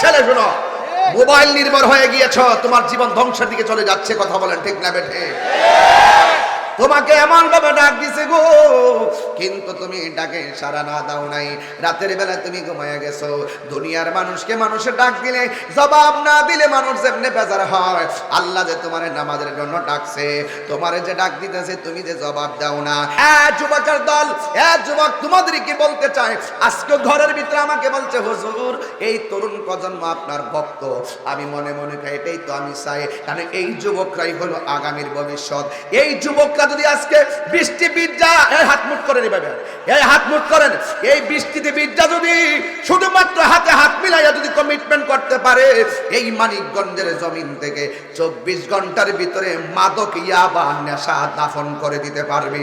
ছেলে শোনো, মোবাইল নির্ভর হয়ে গিয়েছ, তোমার জীবন ধ্বংসের দিকে চলে যাচ্ছে, কথা বলেন ঠিক না বেঠে? তোমাকে এমন ভাবে ডাক দিছে গো। কিন্তু তুমি ডাকে সারা না দাও নাই। রাতের বেলা তুমি ঘুমায় গেছো। দুনিয়ার মানুষকে মানুষে ডাক দিলে, জবাব না দিলে মানুষ যেমনি বেজার হয়। আল্লাহ যে তোমার নামাজের জন্য ডাকছে, তোমার যে ডাক দিতেছে, তুমি যে জবাব দাও না। যুবকের দল যুবক তোমাদেরকে বলতে চাই আজকে ঘরের ভিতরে আমাকে বলছে, হুজুর, এই তরুণ প্রজন্ম আপনার ভক্ত। আমি মনে মনে খাই, এটাই তো আমি চাই। কারণ এই যুবকরাই হলো আগামীর ভবিষ্যৎ। এই যুবকরা যদি আজকে বৃষ্টি বিদ্যা এই হাত মুট করেন এভাবে। এই হাত মুট করেন। এই বৃষ্টিতে বিদ্যা যদি শুধুমাত্র হাতে হাত মিলাইয়া যদি কমিটমেন্ট করতে পারে, এই মানিকগঞ্জের জমিন থেকে চব্বিশ ঘণ্টার ভিতরে মাদক ইয়াবা নেশা দাফন করে দিতে পারবে?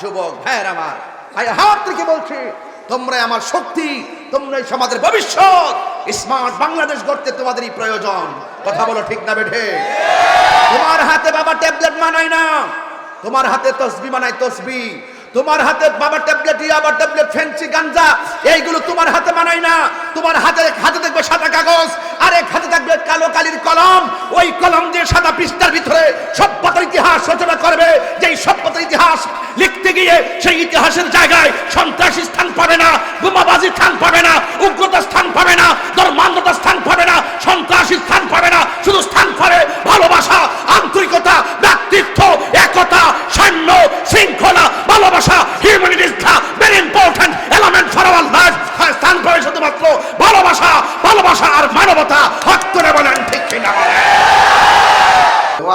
যুবক ভাইয়ের আমার, ভাই হাত থেকে বলছি তোমরা আমার শক্তি তোমরা এই সমাজের ভবিষ্যৎ। স্মার্ট বাংলাদেশ গড়তে তোমাদেরই প্রয়োজন। কথা বলো ঠিক না বেঠে? তোমার হাতে বাবা ট্যাবলেট মানায় না। তোমার হাতে তসবি মানায় তসবি। তোমার হাতে বাবা ট্যাবলেট ইয়াবা ট্যাবলেট ফেন্সি গাঞ্জা, এইগুলো তোমার হাতে মানায় না। তোমার হাতে হাতে দেখবে সাদা কাগজ, আর এক হাতে থাকবে কালো কালির কলম। ওই কলম দিয়ে সাদা পৃষ্ঠার ভিতরে সভ্যতার ইতিহাস রচনা করবে। যেই সভ্যতার ইতিহাস লিখতে গিয়ে সেই ইতিহাসের জায়গায়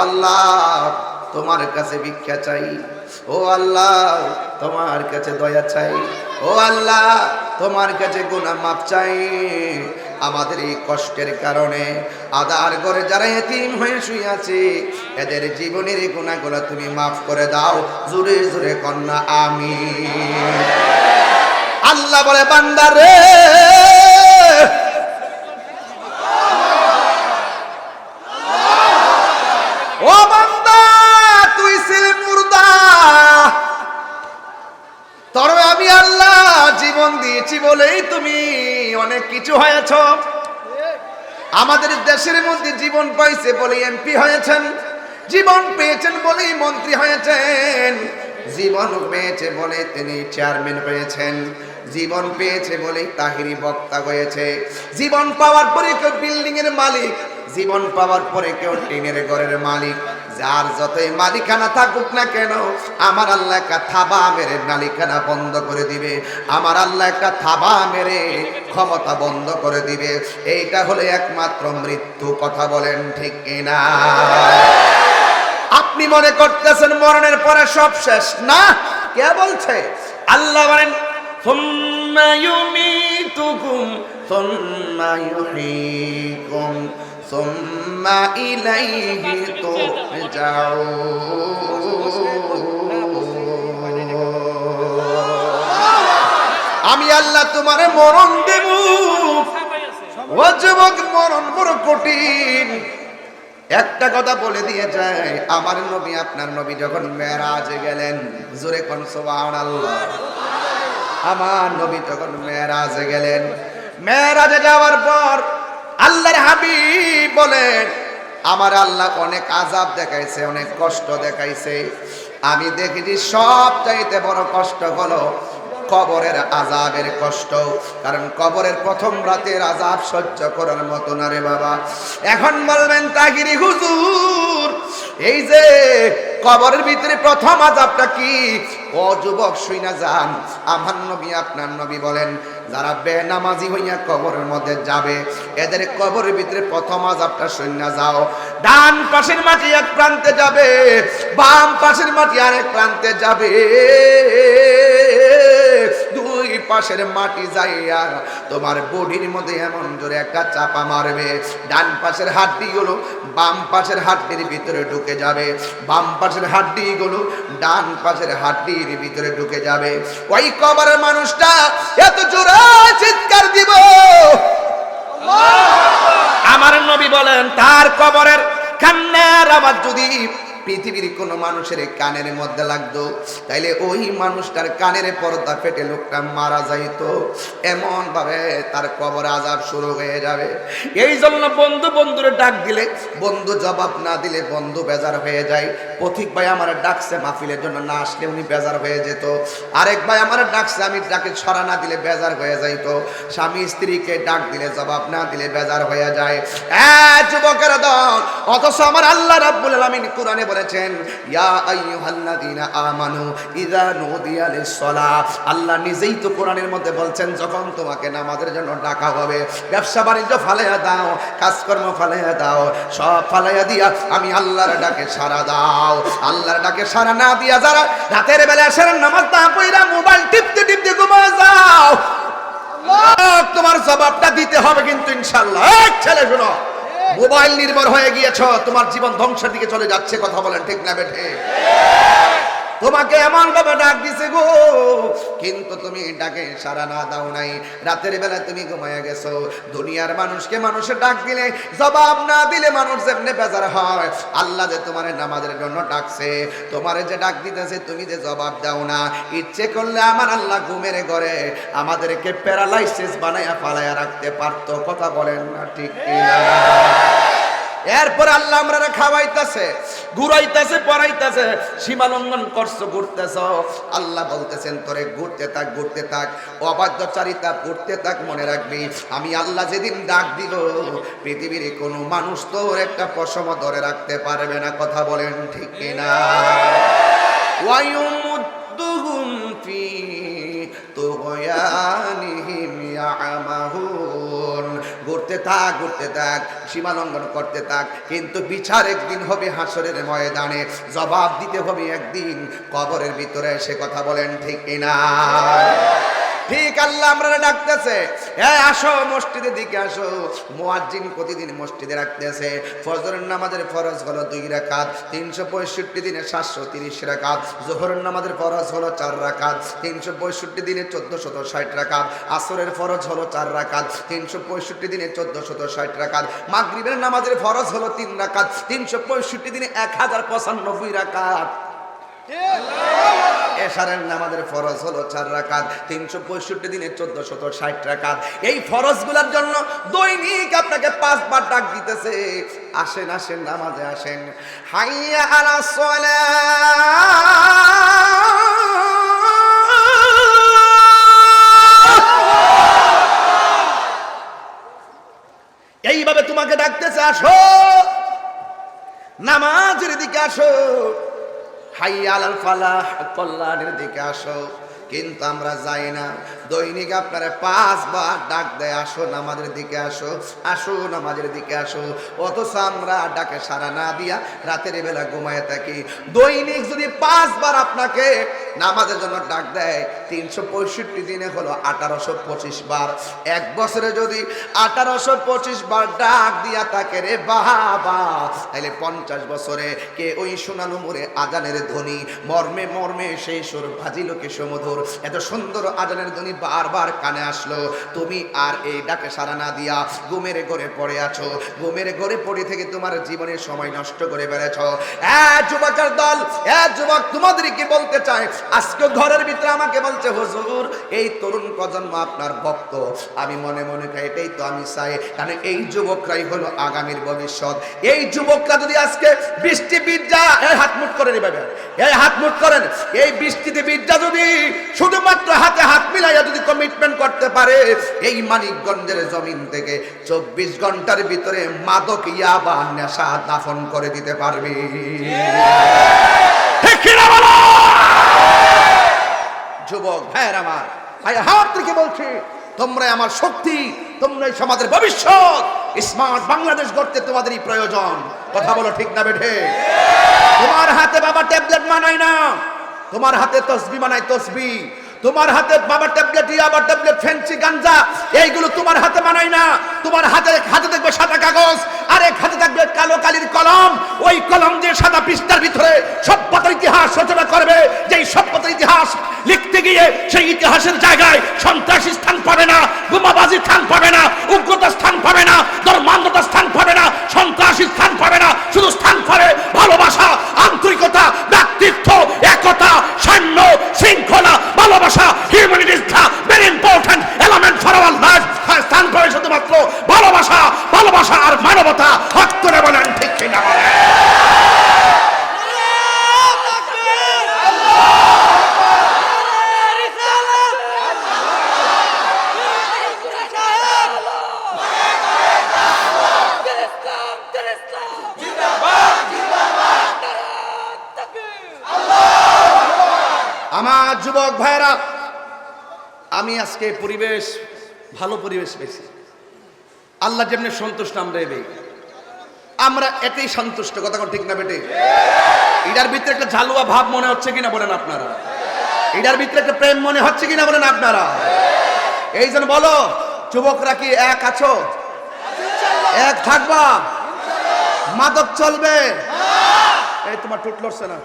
আল্লাহ, তোমার কাছে ভিক্ষা চাই। ও আল্লাহ, তোমার কাছে দয়া চাই। ও আল্লাহ, তোমার কাছে গুনাহ মাপ চাই। আমাদের এই কষ্টের কারণে আদার করে যারা এতিম হয়ে শুয়ে আছে, এদের জীবনের গুণাগুলো তুমি মাফ করে দাও। জোরে জোরে কন্যা আমি আল্লাহ বলে বান্দারে জীবন দিয়েছি বলেই তুমি অনেক কিছু হয়েছ। আমাদের দেশের মধ্যে জীবন পাইছে বলে এমপি হয়েছেন, জীবন পেয়েছেন বলেই মন্ত্রী হয়েছেন, জীবন পেয়েছে বলে তিনি চেয়ারম্যান হয়েছেন, জীবন পেয়েছে বলেই তাহিরি বক্তা হয়েছে। জীবন পাওয়ার পরে কেউ বিল্ডিং এর মালিক, জীবন পাওয়ার পরে কেউ টিনের ঘরের মালিক। যার যতই মালিকানা থাকুক না কেন, আমার আল্লাহ একটা থাবা মেরে মালিকানা বন্ধ করে দিবে। আমার আল্লাহ একটা থাবা মেরে ক্ষমতা বন্ধ করে দিবে। এইটা হলো একমাত্র মৃত্যু, কথা বলেন ঠিক কিনা? আপনি মনে করতেছেন মরণের পরে সব শেষ, না? কে বলছে? আল্লাহ বলেন ثم يميتكم ثم يحييكم ثم إليه ترجعون আমি আল্লাহ তোমারে মরণ দেব ও যুবক মরণ বড় কঠিন একটা কথা বলে দিয়ে যায় আমার নবী আপনার নবী যখন মেরাজে গেলেন জোরে কোন সুবহানাল্লাহ আমার নবী তখন মেরাজে গেলেন। মেরাজে যাওয়ার পর আল্লাহর হাবিব বলেন, আমার আল্লাহ অনেক আজাব দেখাইছে, অনেক কষ্ট দেখাইছে। আমি দেখেছি সব চাইতে বড় কষ্ট হলো কবরের আজাবের কষ্ট। কারণ কবরের প্রথম রাতের আজাব সহ্য করার মতো না রে বাবা। এখন বলবেন, তাগিরি হুজুর এই যে কবরের ভিতরে প্রথম আজাবটা কি? ও যুবক, শুই না যান। আমার নবী, আপনার নবী বলেন, যারা বেনামাজি হইয়া কবরের মধ্যে যাবে, এদের কবরের ভিতরে প্রথম আজাবটা সৈন্য যাও। ডান পাশের মাটি এক প্রান্তে যাবে, বাম পাশের মাটি আরেক প্রান্তে যাবে। পাশের মাটি যাইয়া তোমার বডির মধ্যে এমন জোরে একটা চাপা মারবে। ডান পাশের হাড্ডি গুলো বাম পাশের হাড্ডির ভিতরে ঢুকে যাবে। বাম পাশের হাড্ডি গুলো ডান পাশের হাড্ডির ভিতরে ঢুকে যাবে। ওই কবরের মানুষটা এত জোরে চিৎকার দিব। আমার নবী বলেন তার কবরের কান্নার আওয়াজ যদি পৃথিবীর কোনো মানুষের কানের মধ্যে লাগতো, তাইলে ওই মানুষটার কানের পর্দা ফেটে লোকটা মারা যাইতো। এমন ভাবে তার কবর আজাব শুরু হয়ে যাবে। এই জন্য বন্ধু বন্ধুরে ডাক দিলে, বন্ধু জবাব না দিলে বন্ধু বেজার হয়ে যায়। পথিক ভাই আমার ডাকছে মাহফিলের জন্য, না আসলে উনি বেজার হয়ে যেত। আরেক ভাই আমার ডাকছে, আমি ডাকে ছড়া না দিলে বেজার হয়ে যাইতো। স্বামী স্ত্রীকে ডাক দিলে, জবাব না দিলে বেজার হয়ে যায়। যুবকের দল, অথচ আমার আল্লাহ রাব্বুল আলামিন কোরআনে বলেছেন ইয়া আইয়ুহাল্লাযীনা আমানু ইযা নুদিয়া লিস-সালাহ। আল্লাহ নিজেই তো কোরআনের মধ্যে বলছেন, যখন তোমাকে নামাজের জন্য ডাকা হবে, ব্যবসা বাণিজ্য ফালাইয়া দাও, কাজকর্ম ফালাইয়া দাও, সব ফালাইয়া দিয়া আমি আল্লাহর ডাকে সারা দাও। আল্লাহর ডাকে সারা না দিয়া যারা রাতের বেলা সেরা নামাজ না পইরা মোবাইল টিপতে টিপতে ঘুমায়, যাও। তোমার জবাবটা দিতে হবে কিন্তু ইনশাল্লাহ ছেলে শোনো। মোবাইল নির্ভর হয়ে গিয়েছ, তোমার জীবন ধ্বংসের দিকে চলে যাচ্ছে, কথা বলেন ঠিক না বেঠে? তোমাকে এমন ভাবে ডাক দিছে গো। কিন্তু তুমি ডাকে সারা না দাও নাই। রাতের বেলা তুমি ঘুমায় গেছো। দুনিয়ার মানুষকে মানুষে ডাক দিলে, জবাব না দিলে মানুষ যেমনি বেজার হয়। আল্লাহ যে তোমার নামাজের জন্য ডাকছে, তোমারে যে ডাক দিতেছে, তুমি যে জবাব দাও না। ইচ্ছে করলে আমার আল্লাহ ঘুমের ঘরে আমাদেরকে প্যারালাইসিস বানাইয়া ফালাইয়া রাখতে পারতো। কথা বলেন না ঠিক এরপর আল্লাহ আমরা খাওয়াইতেছে, ঘুরাইতেছে, পড়াইতেছে সীমা লঙ্ঘন করছ, ঘুরতেছ। আল্লাহ বলতেছেন, তোরে ঘুরতে থাক ঘুরতে থাক, অবাধ্যচারিতা, ঘুরতে থাক, মনে রাখবি, আমি আল্লাহ যেদিন ডাক দিব, পৃথিবীর কোনো মানুষ তোর একটা পশম ধরে রাখতে পারবে না। কথা বলেন ঠিক কিনা? ওয়ায়ুমুদ্দুহুম থাক, ঘুরতে থাক, সীমা লঙ্ঘন করতে থাক, কিন্তু বিচার একদিন হবে হাসরের ময়দানে, জবাব দিতে হবে একদিন কবরের ভিতরে, সে কথা বলেন ঠিক কিনা? ঠিক আল্লাহ আমরা ডাকতেছে। হ্যাঁ আসো মসজিদের দিকে আসো। মুয়াজ্জিন প্রতিদিন মসজিদে রাখতেছে। ফজরের নামাজের ফরজ হলো দুই রাকাত, তিনশো পঁয়ষট্টি দিনে সাতশো তিরিশ রাকাত, জোহরের নামাজের ফরজ হলো চার রাকাত, তিনশো পঁয়ষট্টি দিনে চোদ্দ শত ষাট রাকাত, আসরের ফরজ হলো চার রাকাত, তিনশো পঁয়ষট্টি দিনে চোদ্দ শত ষাট রাকাত, মাগরিবের নামাজের ফরজ হলো তিন রাকাত, তিনশো পঁয়ষট্টি দিনে এক হাজার পঁচানব্বই রাকাত। এশারের নামাজের ফরজ হলো চার রাকাত, তিনশো পঁয়ষট্টি দিনে চোদ্দ শত ষাট রাকাত। এই ফরজগুলার জন্য দৈনিক আপনাকে পাঁচবার ডাক দিতেছে, আসেন আসেন, নামাজে আসেন। হাইয়া আলা এইভাবে তোমাকে ডাকতেছে, আসো। নামাজের দিকে আসো। হাইয়াল ফালাহ কল্যাণের দিকে আসো। কিন্তু আমরা যাই না। দৈনিক আপনারা পাঁচবার ডাক দেয়, আসো নামাজের দিকে আসো আসো নামাজের দিকে আসো। অথচ আমরা ডাকে সারা না দিয়া রাতের বেলা ঘুমায় থাকি। দৈনিক যদি পাঁচবার আপনাকে নামাজের জন্য ডাক দেয়, তিনশো পঁয়ষট্টি দিনে হলো আঠারোশো পঁচিশ বার। এক বছরে যদি আঠারোশো পঁচিশ বার ডাক দিয়া থাকে, রে বাবা তাহলে পঞ্চাশ বছরে কে ওই সোনালু মোরে আজানের ধ্বনি? মর্মে মর্মে সেই সুর ভাজিলোকে সমধুর। এত সুন্দর আজানের ধ্বনি বারবার কানে আসলো, তুমি আর এই ডাকে সারা না দিয়া ঘুমের ঘরে পড়ে আছো। ঘুমের ঘরে পড়ে থেকে তোমার জীবনের সময় নষ্ট করে বেড়েছ যুবকের দল যুবক তোমাদেরকে বলতে চাই আজকে ঘরের ভিতরে আমাকে বলছে, হুজুর, এই তরুণ প্রজন্ম আপনার ভক্ত। আমি মনে মনে খাই, এটাই তো আমি চাই। কারণ এই যুবকরাই হলো আগামীর ভবিষ্যৎ। এই যুবকরা যদি আজকে বৃষ্টি বিদ্যা হাত মুট করে নিবে এই হাত মুট করেন। এই বৃষ্টিতে বিদ্যা যদি শুধুমাত্র হাতে হাত মিলাইয়া যদি কমিটমেন্ট করতে পারে এই মানিকগঞ্জের জমিন থেকে চব্বিশ ঘণ্টার ভিতরে মাদক ইয়াবা নেশা দাফন করে দিতে পারবে? যুবক ভাইয়ের আমার, ভাই হাত থেকে বলছি তোমরা আমার শক্তি, তোমরাই সমাজের ভবিষ্যৎ। স্মার্ট বাংলাদেশ গড়তে তোমাদেরই প্রয়োজন। কথা বলো ঠিক না বেঠে? তোমার হাতে বাবা ট্যাবলেট মানায় না। তোমার হাতে তসবি মানায় তসবি। তোমার হাতে বাবা ট্যাবলেট ইয়াবা ট্যাবলেট ফেন্সি গাঞ্জা, এইগুলো তোমার হাতে মানায় না। তোমার হাতে হাতে দেখবে সাদা কাগজ, আর এক হাতে থাকবে কালো কালির কলম। ওই কলম দিয়ে সাদা পৃষ্ঠার ভিতরে সভ্যতার ইতিহাস রচনা করবে। যেই সভ্যতার ইতিহাস লিখতে গিয়ে সেই ইতিহাসের জায়গায় সন্ত্রাসী স্থান পাবে না, বোমাবাজি স্থান পাবে না, উগ্রতা স্থান পাবে না, ধর্মান্ধতা স্থান পাবে না, সন্ত্রাসী স্থান পাবে না, শুধু স্থান পাবে ভালোবাসা যুবক ভাইরা আমি আজকে পরিবেশ, ভালো পরিবেশ পেয়েছি। আল্লাহ যেমনি সন্তুষ্ট আমরা এবে আমরা এতেই সন্তুষ্ট, কথা ঠিক না বেটে? এটার ভিতরে একটা ঝালুয়া ভাব মনে হচ্ছে কিনা বলেন আপনারা? এটার ভিতরে একটা প্রেম মনে হচ্ছে কিনা বলেন আপনারা? এই জন্য বলো, যুবকরা কি এক আছো? এক থাকবা? মাদক চলবে? এই তোমার টুট লড়ছে না।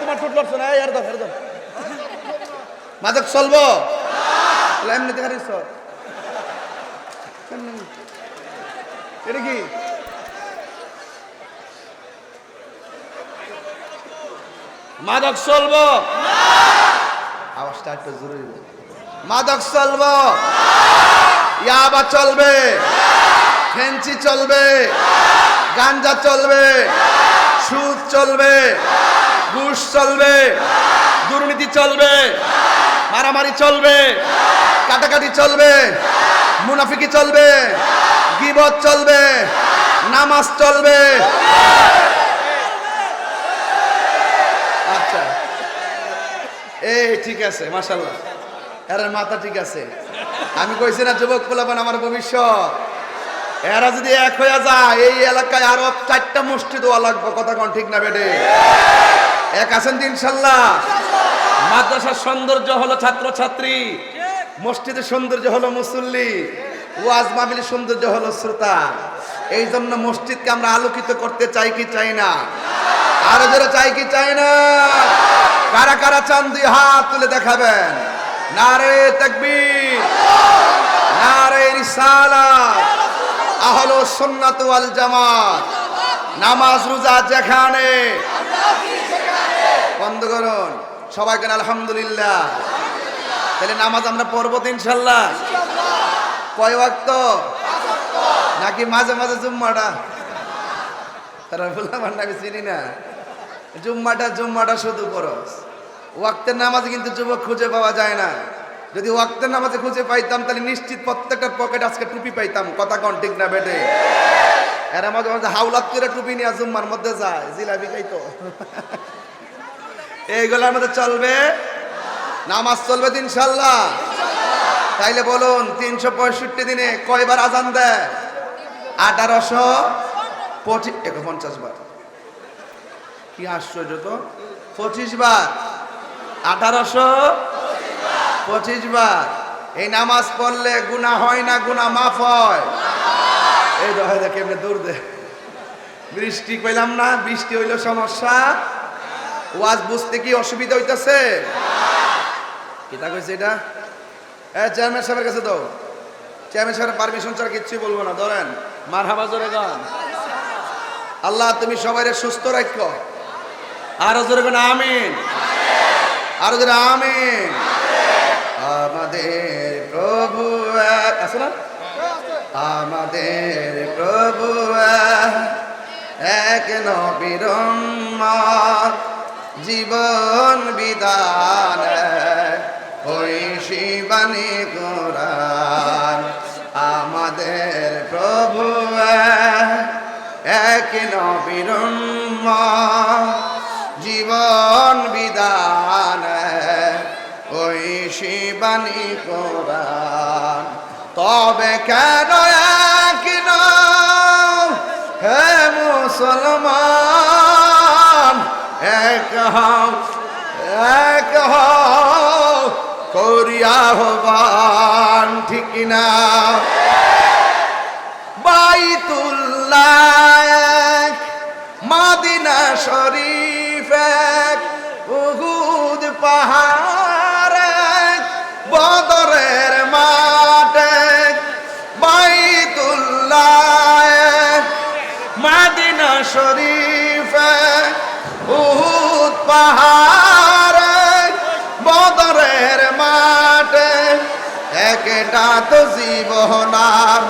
তোমার টুট লড়ছে না? এই দাও, আর দাও। মাদক চলবো? এমনি। দেখা এটা কি? মাদক চলবো? আওয়াজটা একটু জরুরি মাদক চলবো? ইয়াবা চলবে? ফেন্সি চলবে? গাঞ্জা চলবে? সুদ চলবে? ঘুষ চলবে, দুর্নীতি চলবে, মারামারি চলবে, কাটাকাটি চলবে, মুনাফিকি চলবে, গিবত চলবে, নামাজ চলবে। আচ্ছা। এই, ঠিক আছে মাশাল্লাহ এর মাথা ঠিক আছে। আমি কইছি না, যুবক পোলাপান, আমার ভবিষ্যৎ। এরা যদি এক হয়ে যায়, এই এলাকায় আরও চারটা মসজিদ লাগবে, কথা কোন ঠিক না বেডে এক আছেন তো ইনশাল্লাহ। মাদ্রাসার সৌন্দর্য হলো ছাত্র ছাত্রী মসজিদের সৌন্দর্য হলো মুসল্লি। ওয়াজ মাহফিলের সৌন্দর্য হলো শ্রোতা। এই জন্য মসজিদকে আমরা আলোকিত করতে চাই কি চাই না? আরও যারা চাই কি চাই না? কারা কারা চান দুই হাত তুলে দেখাবেন। নারে তাকবীর। নারে রিসালাত আহলো সুন্নাত ওয়াল জামাত। নামাজ রোজা যেখানে। বন্ধ করুন সবাই কেন আলহামদুলিল্লাহ? তাহলে নামাজ আমরা পড়ব তো ইনশাল্লাহ। কয় ওয়াক্ত? নাকি মাঝে মাঝে জুম্মাটা? তারা বললাম চিনি না। জুম্মাটা জুম্মাটা শুধু পরস ওয়াক্তের নামাজে কিন্তু যুবক খুঁজে পাওয়া যায় না। যদি ওয়াক্তের নামাজে খুঁজে পাইতাম, তাহলে নিশ্চিত প্রত্যেকটা পকেট আজকে টুপি পাইতাম। কথা কন ঠিক না বেটে? এরা মাঝে মাঝে হাওলাত করে টুপি নিয়ে জুম্মার মধ্যে যায়, জিলাপি খাইতো। এইগুলোর মধ্যে চলবে? নামাজ চলবে ইনশাল্লাহ। তাইলে বলুন, তিনশো পঁয়ষট্টি দিনে কয়বার আজান দেয়? আঠারোশো পঁচিশ পঞ্চাশ বার। কি আশ্চর্য তো। পঁচিশ বার। আঠারোশো পঁচিশ বার। এই নামাজ পড়লে গুণা হয় না, গুণা মাফ হয়? এই দেখা, এমনি দৌড় দে। বৃষ্টি কইলাম না, বৃষ্টি হইল সমস্যা। ওয়াজ বুঝতে কি অসুবিধা হইতাছে? কিতা কইছে এটা? এ চেয়ারম্যান সাহেবের কাছে দাও। চেয়ারম্যান সাহেবের পারমিশন ছাড়া কিচ্ছুই বলব না ধরেন। মার হাবা জোরে গান। আল্লাহ তুমি সবাই সুস্থ রাখো আরও জোরে গান আমিন। আরও জোরে আমিন। আমাদের প্রভু এক আছে না? আমাদের প্রভু এক, নবীর উম্মত, জীবন এক, ওই শিবানী কোরআন আমাদের প্রভু এক, এক নবীর উম্মত, জীবন এক, ওই শিবানী কোরআন। তবে কেন এক হও এক হও করিয়া হবান ঠিক না বাইতুল্লাহ মাদিনা শরীফ জীবনার